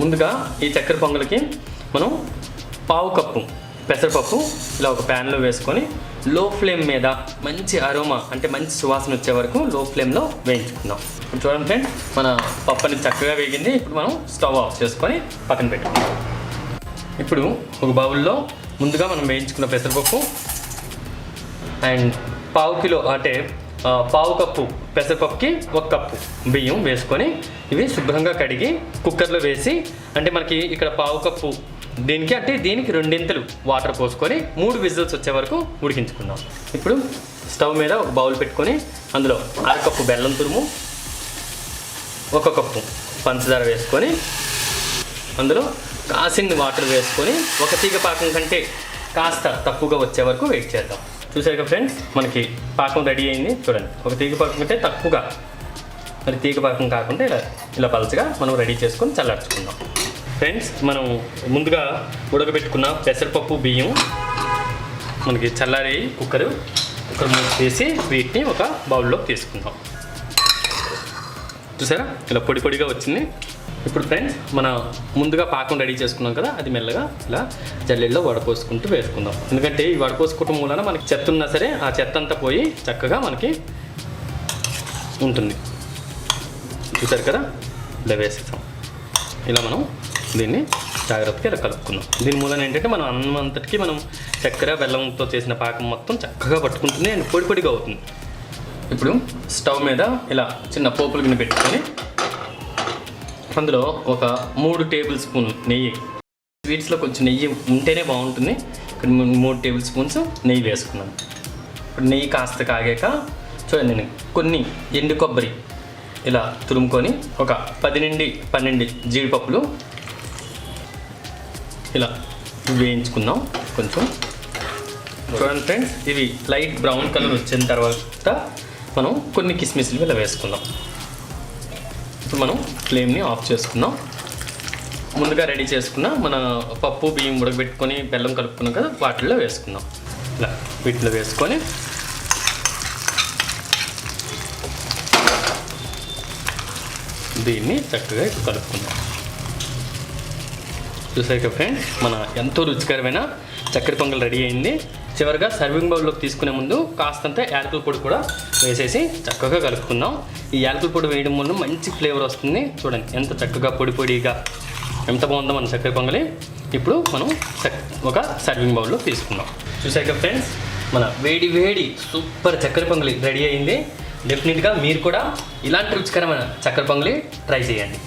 ముందుగా ఈ చక్కెర పొంగల్కి మనం పావు కప్పు పెసరపప్పు ఇలా ఒక ప్యాన్లో వేసుకొని లో ఫ్లేమ్ మీద మంచి అరోమా అంటే మంచి సువాసన వచ్చే వరకు లో ఫ్లేమ్లో వేయించుకుందాం. ఇప్పుడు చూడండి ఫ్రెండ్ మన పప్పు అనేది చక్కగా వేగింది. ఇప్పుడు మనం స్టవ్ ఆఫ్ చేసుకొని పక్కన పెట్టుకుందాం. ఇప్పుడు ఒక బౌల్లో ముందుగా మనం వేయించుకున్న పెసరపప్పు అండ్ పావు కిలో అంటే పావు కప్పు పెసరపప్పుకి ఒక కప్పు బియ్యం వేసుకొని ఇవి శుభ్రంగా కడిగి కుక్కర్లో వేసి అంటే మనకి ఇక్కడ పావు కప్పు దీనికి అంటే దీనికి రెండింతలు వాటర్ పోసుకొని మూడు విజిల్స్ వచ్చే వరకు ఉడికించుకుందాం. ఇప్పుడు స్టవ్ మీద ఒక బౌల్ పెట్టుకొని అందులో అరకప్పు బెల్లం తురుము ఒక కప్పు పంచదార వేసుకొని అందులో కాసిన్ని వాటర్ వేసుకొని ఒక తీగ పాకం కంటే కాస్త తక్కువగా వచ్చే వరకు వెయిట్ చేద్దాం. చూసారు ఫ్రెండ్స్? మనకి పాకం రెడీ అయింది. చూడండి. ఒక తీగ పాకం కంటే తక్కువగా. మరి తీగ పాకం కాకుండా ఇలా ఇలా పలచగా మనం రెడీ చేసుకొని చల్లార్చుకుందాం. ఫ్రెండ్స్ మనం ముందుగా ఉడకబెట్టుకున్న పెసరపప్పు బియ్యం మనకి చల్లారి కుక్కరు కుక్కర్ మూసి వేసి వీటిని ఒక బౌల్లో తీసుకుందాం. చూసారా? ఇలా పొడి పొడిగా వచ్చింది. ఇప్పుడు ఫ్రెండ్స్ మన ముందుగా పాకం రెడీ చేసుకున్నాం కదా అది మెల్లగా ఇలా జల్లెల్లో వడపోసుకుంటూ వేసుకుందాం. ఎందుకంటే ఈ వడపోసుకోవటం మూలన మనకి చెత్త ఉన్నా సరే ఆ చెత్త అంతా పోయి చక్కగా మనకి ఉంటుంది. చూసారు కదా? ఇలా వేసేసాం. ఇలా మనం దీన్ని జాగ్రత్తగా ఇలా కలుపుకుందాం. దీని మూలన ఏంటంటే మనం అన్నం అంతటికి మనం చక్కెర బెల్లంతో చేసిన పాకం మొత్తం చక్కగా పట్టుకుంటుంది అండ్ పొడి పొడిగా అవుతుంది. ఇప్పుడు స్టవ్ మీద ఇలా చిన్న పోపులు గిన్నె పెట్టుకొని అందులో ఒక మూడు టేబుల్ స్పూన్ నెయ్యి. స్వీట్స్లో కొంచెం నెయ్యి ఉంటేనే బాగుంటుంది. ఇక్కడ మూడు టేబుల్ స్పూన్స్ నెయ్యి వేసుకున్నాను. ఇప్పుడు నెయ్యి కాస్త కాగాక చూడండి నేను కొన్ని ఎండు కొబ్బరి ఇలా తురుముకొని ఒక పది నుండి పన్నెండు జీడిపప్పులు ఇలా వేయించుకుందాం కొంచెం. చూడండి ఫ్రెండ్స్ ఇవి లైట్ బ్రౌన్ కలర్ వచ్చిన తర్వాత మనం కొన్ని కిస్మిస్లు ఇలా వేసుకుందాం. ఇప్పుడు మనం ఫ్లేమ్ని ఆఫ్ చేసుకుందాం. ముందుగా రెడీ చేసుకున్న మన పప్పు బియ్యం ఉడకబెట్టుకొని బెల్లం కలుపుకున్నాం కదా వాటిల్లో వేసుకుందాం. ఇలా వీటిలో వేసుకొని దీన్ని చక్కగా ఇప్పుడు కలుపుకుందాం. చూసారు కదా ఫ్రెండ్స్ మన ఎంతో రుచికరమైన చక్కెర పొంగల్ రెడీ అయింది. చివరిగా సర్వింగ్ బౌల్లోకి తీసుకునే ముందు కాస్తంత యాలకుల పొడి కూడా వేసేసి చక్కగా కలుపుకుందాం. ఈ యాలకుల పొడి వేయడం వల్ల మంచి ఫ్లేవర్ వస్తుంది. చూడండి ఎంత చక్కగా పొడి పొడిగా ఎంత బాగుందో మన చక్కెర పొంగలి. ఇప్పుడు మనం ఒక సర్వింగ్ బౌల్లో తీసుకుందాం. చూసారు కదా ఫ్రెండ్స్ మన వేడి వేడి సూపర్ చక్కెర పొంగలి రెడీ అయింది. డెఫినెట్గా మీరు కూడా ఇలాంటి రుచికరమైన చక్కెర పొంగలి ట్రై చేయండి.